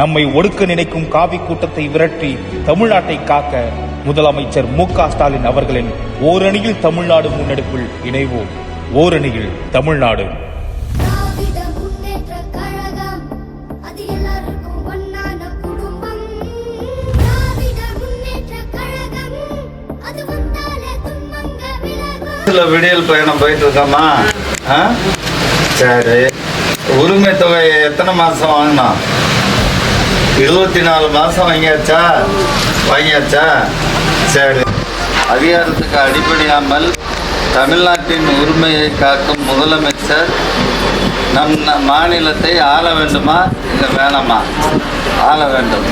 நம்மை ஒடுக்க நினைக்கும் காவி கூட்டத்தை விரட்டி தமிழ்நாட்டை காக்க முதலமைச்சர் மு க ஸ்டாலின் அவர்களின் ஓரணியில் தமிழ்நாடு முன்னெடுப்பில் இணைவோம். ஓரணியில் தமிழ்நாடு. விடியல் பயணம் போயிட்டு இருக்கோமா? சரி. உரிமை தொகை எத்தனை மாசம் வாங்கினோம்? இருபத்தி நாலு மாதம் வாங்கியாச்சா? வாங்கியாச்சா? சரி. அதிகாரத்துக்கு அடிப்படையாமல் தமிழ்நாட்டின் உரிமையை காக்கும் முதலமைச்சர் நம் மாநிலத்தை ஆள வேண்டுமா இல்லை வேணாமா? ஆள வேண்டும்.